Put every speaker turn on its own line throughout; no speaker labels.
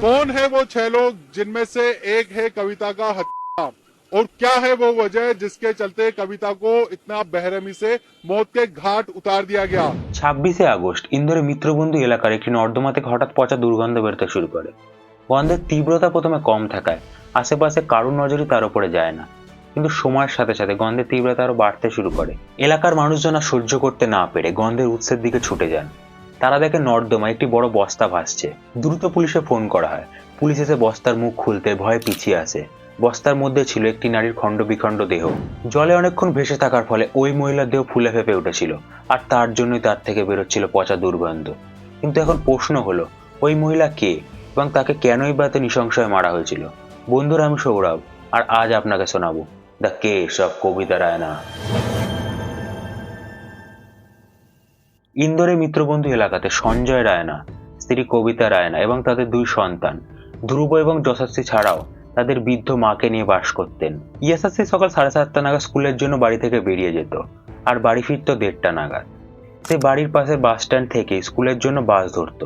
कौन है वो छह लोग जिनमें से एक है कविता का हत्या और क्या है वो वजह जिसके चलते कविता को इतना बेरहमी से मौत के घाट उतार दिया गया
ছাব্বিশে আগস্ট ইন্দোরের মিত্রবন্ধু এলাকার একটি নর্দমা থেকে হঠাৎ পচা দুর্গন্ধ বেরোতে শুরু করে গন্ধের তীব্রতা প্রথমে কম থাকায় আশেপাশে কারুর নজরই তার উপরে যায় না কিন্তু সময়ের সাথে সাথে গন্ধের তীব্রতা আরো বাড়তে শুরু করে এলাকার মানুষজন আর সহ্য করতে না পেরে গন্ধের উৎসের দিকে ছুটে যান তারা দেখে নর্দমা একটি বড় বস্তা ভাসছে। দ্রুত পুলিশে ফোন করা হয়। পুলিশ এসে বস্তার মুখ খুলতে ভয়ে পিছিয়ে আসে। বস্তার মধ্যে ছিল একটি নারীর খণ্ড বিখণ্ড দেহ। জলে অনেকক্ষণ ভেসে থাকার ফলে ওই মহিলার দেহ ফুলে ফেপে উঠেছিল, আর তার জন্যই তার থেকে বেরোচ্ছিল পচা দুর্গন্ধ। কিন্তু এখন প্রশ্ন হলো, ওই মহিলা কে এবং তাকে কেনই বা এত নৃশংসভাবে মারা হয়েছিল? বন্ধুরা, আমি সৌরভ, আর আজ আপনাকে শোনাবো, the case of Kavita Raina. ইন্দোরের Mitrabandhu এলাকাতে সঞ্জয় রায়না, স্ত্রী কবিতা রায়না এবং তাদের দুই সন্তান। ধ্রুব এবং যশস্বী ছাড়াও তাদের বৃদ্ধ মাকে নিয়ে বাস করতেন। ইয়াশাস্ত্রী সকাল সাড়ে সাতটা নাগাদ স্কুলের জন্য বাড়ি থেকে বেরিয়ে যেত, আর বাড়ি ফিরত দেড়টা নাগাদ। সে বাড়ির পাশের বাস স্ট্যান্ড থেকে স্কুলের জন্য বাস ধরতো।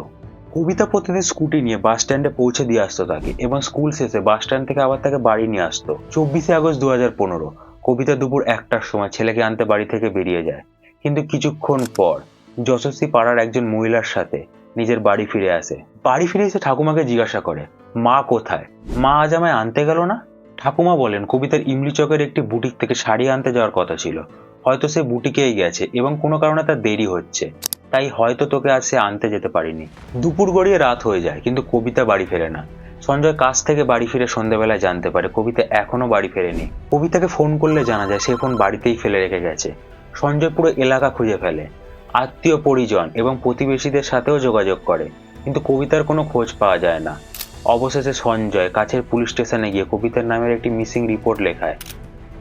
কবিতা প্রতিদিন স্কুটি নিয়ে বাস স্ট্যান্ডে পৌঁছে দিয়ে আসতো তাকে এবং স্কুল শেষে বাস স্ট্যান্ড থেকে আবার তাকে বাড়ি নিয়ে আসতো। চব্বিশে আগস্ট দু হাজার পনেরো, কবিতা দুপুর একটার সময় ছেলেকে আনতে বাড়ি থেকে বেরিয়ে যায়। কিন্তু কিছুক্ষণ পর যশস্বী পাড়ার একজন মহিলার সাথে নিজের বাড়ি ফিরে আসে। বাড়ি ফিরে এসে ঠাকুমাকে জিজ্ঞাসা করে, মা কোথায়? মা আজ আমায় আনতে গেল না? ঠাকুমা বলেন, কবিতার ইমলি চকের একটি বুটিক থেকে শাড়ি আনতে যাওয়ার কথা ছিল। হয়তো সে বুটিকেই গেছে এবং কোনো কারণে তার দেরি হচ্ছে। তাই হয়তো তোকে আজ সে আনতে যেতে পারিনি। দুপুর গড়িয়ে রাত হয়ে যায়, কিন্তু কবিতা বাড়ি ফেরে না। সঞ্জয় কাজ থেকে বাড়ি ফিরে সন্ধ্যেবেলায় জানতে পারে, কবিতা এখনও বাড়ি ফেরেনি। কবিতাকে ফোন করলে জানা যায়, সে ফোন বাড়িতেই ফেলে রেখে গেছে। সঞ্জয় পুরো এলাকা খুঁজে ফেলে। আত্মীয় পরিজন এবং প্রতিবেশীদের সাথেও যোগাযোগ করে। কিন্তু কবিতার কোনো খোঁজ পাওয়া যায় না। অবশেষে সঞ্জয় কাছের পুলিশ স্টেশনে গিয়ে কবিতার নামের একটি মিসিং রিপোর্ট লেখায়।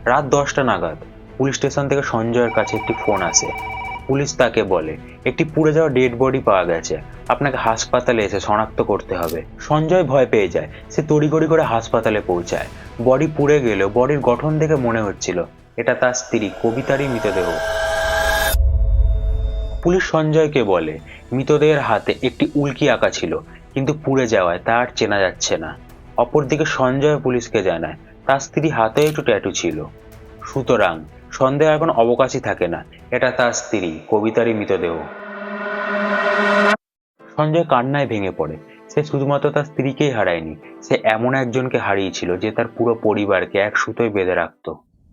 রাত দশটা নাগাদ পুলিশ স্টেশন থেকে সঞ্জয়ের কাছে একটি ফোন আসে। পুলিশ তাকে বলে, একটি পুড়ে যাওয়া ডেড বডি পাওয়া গেছে। আপনাকে হাসপাতালে এসে শনাক্ত করতে হবে। সঞ্জয় ভয় পেয়ে যায়। সে তড়িঘড়ি করে হাসপাতালে পৌঁছায়। বডি পুড়ে গেলেও বডির গঠন দেখে মনে হচ্ছিল, এটা তার স্ত্রী, কবিতারই মৃতদেহ। পুলিশ সঞ্জয়কে বলে মৃতদেহের হাতে একটি উল্কি আঁকা ছিল, কিন্তু পুড়ে যাওয়ায় তা আর চেনা যাচ্ছে না। অপরদিকে সঞ্জয় পুলিশকে জানায়, তার স্ত্রী হাতে একটু ট্যাটু ছিল। সুতরাং সন্দেহ কোনো অবকাশই থাকে না। এটা তার স্ত্রী, কবিতারই মৃতদেহ। সঞ্জয় কান্নায় ভেঙে পড়ে। সে শুধুমাত্র তার স্ত্রীকেই হারায়নি, সে এমন একজনকে হারিয়েছিল যে তার পুরো পরিবারকে এক সুতোয় বেঁধে রাখতো।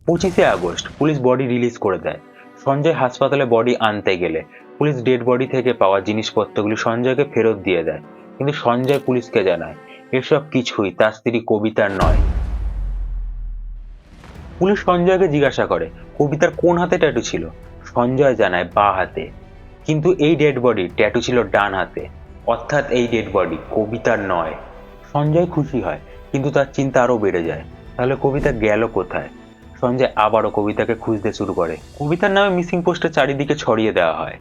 পঁচিশে আগস্ট পুলিশ বডি রিলিজ করে দেয়। সঞ্জয় হাসপাতালে বডি আনতে গেলে পুলিশ ডেড বডি থেকে পাওয়া জিনিসপত্রগুলি সঞ্জয়কে ফেরত দিয়ে দেয়। কিন্তু সঞ্জয় পুলিশকে জানায়, এসব কিছুই তার স্ত্রী কবিতার নয়। পুলিশ সঞ্জয়কে জিজ্ঞাসা করে, কবিতার কোন হাতে ট্যাটু ছিল? সঞ্জয় জানায়, বা হাতে। কিন্তু এই ডেড বডি ট্যাটু ছিল ডান হাতে। অর্থাৎ এই ডেড বডি কবিতার নয়। সঞ্জয় খুশি হয়, কিন্তু তার চিন্তা আরও বেড়ে যায়। তাহলে কবিতা গেল কোথায়? সঞ্জয় আবারও কবিতাকে খুঁজতে শুরু করে। কবিতার নামে মিসিং পোস্টার চারিদিকে ছড়িয়ে দেওয়া হয়।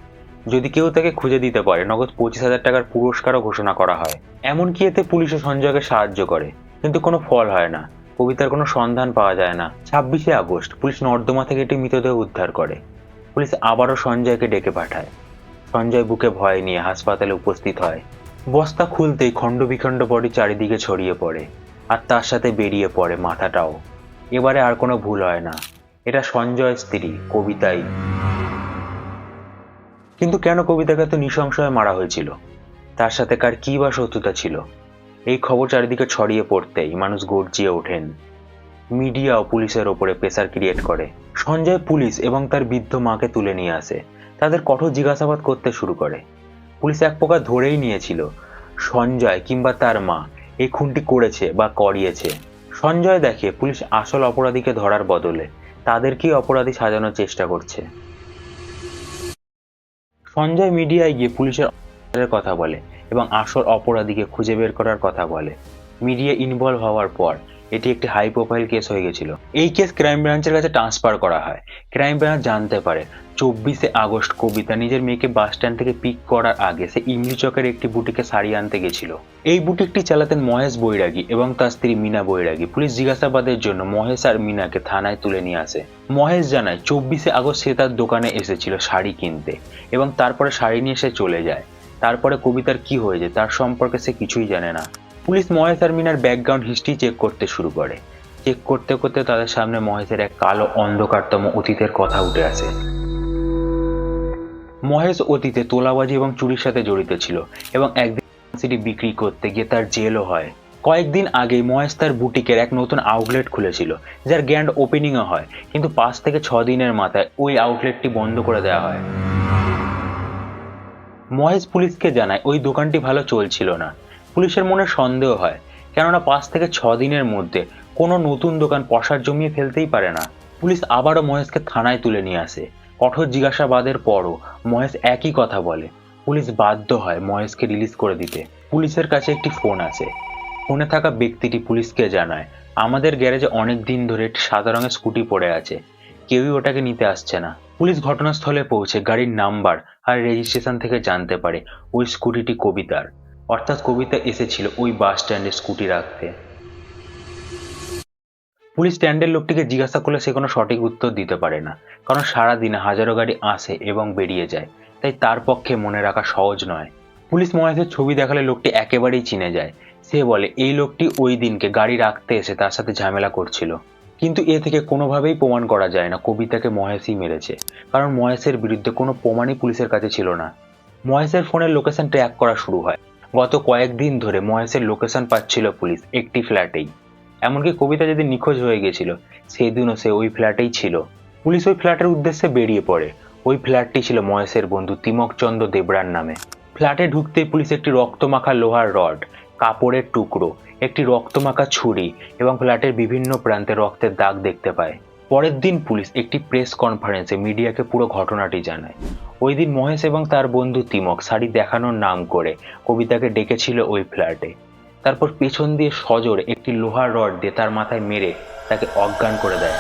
যদি কেউ তাকে খুঁজে দিতে পারে, নগদ পঁচিশ হাজার টাকার পুরস্কারও ঘোষণা করা হয়। এমনকি এতে পুলিশও সঞ্জয়কে সাহায্য করে। কিন্তু কোনো ফল হয় না। কবিতার কোনো সন্ধান পাওয়া যায় না। ছাব্বিশে আগস্ট, পুলিশ নর্দমা থেকে একটি মৃতদেহ উদ্ধার করে। পুলিশ আবারও সঞ্জয়কে ডেকে পাঠায়। সঞ্জয় বুকে ভয় নিয়ে হাসপাতালে উপস্থিত হয়। বস্তা খুলতেই খণ্ড বিখণ্ড বডি চারিদিকে ছড়িয়ে পড়ে। আর তার সাথে বেরিয়ে পড়ে মাথাটাও। এবারে আর কোনো ভুল হয় না। এটা সঞ্জয় স্ত্রী, কবিতাই। কিন্তু কেন কবিতাকে এত নৃশংসভাবে মারা হয়েছিল? তার সাথে কার কি বা শত্রুতা ছিল? এই খবর চারিদিকে ছড়িয়ে পড়তেই মানুষ গর্জিয়ে ওঠেন। মিডিয়া ও পুলিশের ওপরে প্রেসার ক্রিয়েট করে। সঞ্জয় পুলিশ এবং তার বৃদ্ধ মাকে তুলে নিয়ে আসে। তাদের কঠোর জিজ্ঞাসাবাদ করতে শুরু করে। পুলিশ এক প্রকার ধরেই নিয়েছিল, সঞ্জয় কিংবা তার মা, এই খুনটি করেছে বা করিয়েছে। সঞ্জয় দেখে পুলিশ আসল অপরাধীকে ধরার বদলে তাদেরকেই অপরাধী সাজানোর চেষ্টা করছে। সঞ্জয় মিডিয়ায় গিয়ে পুলিশের কথা বলে এবং আসল অপরাধীকে খুঁজে বের করার কথা বলে। মিডিয়া ইনভলভ হওয়ার পর এটি একটি হাই প্রোফাইল কেস হয়ে গেছিল। এই কেস ক্রাইম ব্রাঞ্চের কাছে ট্রান্সফার করা হয়। ক্রাইম ব্রাঞ্চ জানতে পারে, চব্বিশে আগস্ট কবিতা নিজের মেয়েকে বাস স্ট্যান্ড থেকে পিক করার আগে সে ইমলি চকের একটি বুটিকে শাড়ি আনতে গেছিল। এই বুটিকটি চালাতেন মহেশ বৈরাগী এবং তার স্ত্রী মিনা বৈরাগী। পুলিশ জিজ্ঞাসাবাদের জন্য মহেশ আর মিনাকে থানায় তুলে নিয়ে আসে। মহেশ জানায়, চব্বিশে আগস্ট সে তার দোকানে এসেছিল শাড়ি কিনতে এবং তারপরে শাড়ি নিয়ে সে চলে যায়। তারপরে কবিতার কি হয়েছে, তার সম্পর্কে সে কিছুই জানে না। পুলিশ মহেশ আর মিনার ব্যাকগ্রাউন্ড হিস্ট্রি চেক করতে শুরু করে। চেক করতে করতে তাদের সামনে মহেশের এক কালো অন্ধকারতম অতীতের কথা উঠে আসে। মহেশ অতীতে তোলাবাজি এবং চুরির সাথে জড়িত ছিল এবং একদিন সিটি বিক্রি করতে গিয়ে তার জেলও হয়। কয়েকদিন আগেই মহেশ তার বুটিকের এক নতুন আউটলেট খুলেছিল, যার গ্র্যান্ড ওপেনিংও হয়। কিন্তু পাঁচ থেকে ছ দিনের মাথায় ওই আউটলেটটি বন্ধ করে দেওয়া হয়। মহেশ পুলিশকে জানায়, ওই দোকানটি ভালো চলছিল না। পুলিশের মনে সন্দেহ হয়, কেননা পাঁচ থেকে ছ দিনের মধ্যে কোনো নতুন দোকান পশার জমিয়ে ফেলতেই পারে না। পুলিশ আবারও মহেশকে থানায় তুলে নিয়ে আসে। কঠোর জিজ্ঞাসাবাদের পরও মহেশ একই কথা বলে। পুলিশ বাধ্য হয় মহেশকে রিলিজ করে দিতে। পুলিশের কাছে একটি ফোন আছে। ফোনে থাকা ব্যক্তিটি পুলিশকে জানায়, আমাদের গ্যারেজে অনেক দিন ধরে একটি সাদা রঙের স্কুটি পড়ে আছে। কেউই ওটাকে নিতে আসছে না। পুলিশ ঘটনাস্থলে পৌঁছে, গাড়ির নাম্বার আর রেজিস্ট্রেশন থেকে জানতে পারে ওই স্কুটিটি কবিতার। অর্থাৎ কবিতা এসেছিল ওই বাস স্ট্যান্ডে স্কুটি রাখতে। পুলিশ স্ট্যান্ডের লোকটিকে জিজ্ঞাসা করলে সে কোনো সঠিক উত্তর দিতে পারে না, কারণ সারা দিনে হাজারো গাড়ি আসে এবং বেরিয়ে যায়, তাই তার পক্ষে মনে রাখা সহজ নয়। পুলিশ মহেশের ছবি দেখালে লোকটি একেবারেই চিনে যায়। সে বলে, এই লোকটি ওই দিনকে গাড়ি রাখতে এসে তার সাথে ঝামেলা করছিল। কিন্তু এ থেকে কোনোভাবেই প্রমাণ করা যায় না, কবিতাকে মহেশই মেরেছে, কারণ মহেশের বিরুদ্ধে কোনো প্রমাণই পুলিশের কাছে ছিল না। মহেশের ফোনের লোকেশন ট্র্যাক করা শুরু হয়। গত কয়েকদিন ধরে মহেশের লোকেশন পাচ্ছিল পুলিশ, একটি ফ্ল্যাটেই এমনকি কবিতা যেদিন নিখোঁজ হয়ে গেছিল সেই দিনও সে ওই ফ্ল্যাটেই ছিল। পুলিশ ওই ফ্ল্যাটের উদ্দেশ্যে বেরিয়ে পড়ে। ওই ফ্ল্যাটটি ছিল মহেশের বন্ধু তিমকচন্দ্র দেবরার নামে। ফ্ল্যাটে ঢুকতেই পুলিশ একটি রক্তমাখা লোহার রড, কাপড়ের টুকরো, একটি রক্তমাখা ছুরি এবং ফ্ল্যাটের বিভিন্ন প্রান্তে রক্তের দাগ দেখতে পায়। পরের দিন পুলিশ একটি প্রেস কনফারেন্সে মিডিয়াকে পুরো ঘটনাটি জানায়। ওই দিন মহেশ এবং তার বন্ধু তিমক শাড়ি দেখানোর নাম করে কবিতাকে ডেকেছিল ওই ফ্ল্যাটে। তারপর পেছন দিয়ে সজোরে একটি লোহার রড দিয়ে তার মাথায় মেরে তাকে অজ্ঞান করে দেয়।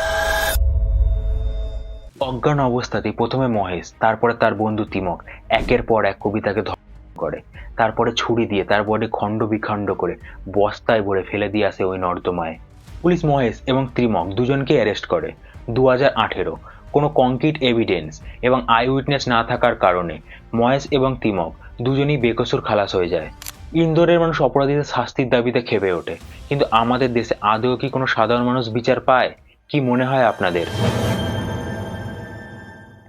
অজ্ঞান অবস্থাতেই প্রথমে মহেশ, তারপরে তার বন্ধু তিমক একের পর এক কবিতাকে ধর্ষণ করে। তারপরে ছুরি দিয়ে তার বডি খণ্ড বিখণ্ড করে বস্তায় ভরে ফেলে দিয়ে আসে ওই নর্দমায়। পুলিশ মহেশ এবং ত্রিমক দুজনকে অ্যারেস্ট করে দু হাজার আঠেরো। কোনো কংক্রিট এভিডেন্স এবং আই উইটনেস না থাকার কারণে মহেশ এবং তিমক দুজনেই বেকসুর খালাস হয়ে যায়। ইন্দোরের মানুষ অপরাধীদের শাস্তির দাবিতে খেপে ওঠে। কিন্তু আমাদের দেশে আদৌ কি কোনো সাধারণ মানুষ বিচার পায়? কি মনে হয় আপনাদের?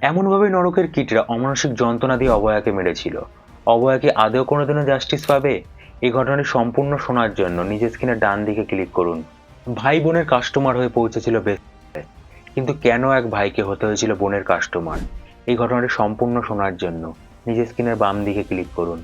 এমনভাবে নরকের কীটরা অমানসিক যন্ত্রণা দিয়ে অবয়াকে মেরেছিল। অবয়া কি আদৌ কোনোদিনও জাস্টিস পাবে? এই ঘটনাটি সম্পূর্ণ শোনার জন্য নিজের স্ক্রিনের ডান দিকে ক্লিক করুন। ভাই বোনের কাস্টমার হয়ে পৌঁছেছিল বেশ। কিন্তু কেন এক ভাইকে হতে হয়েছিল বোনের কাস্টমার এই ঘটনাটি সম্পূর্ণ শোনার জন্য। নিজের স্ক্রিনের বাম দিকে ক্লিক করুন।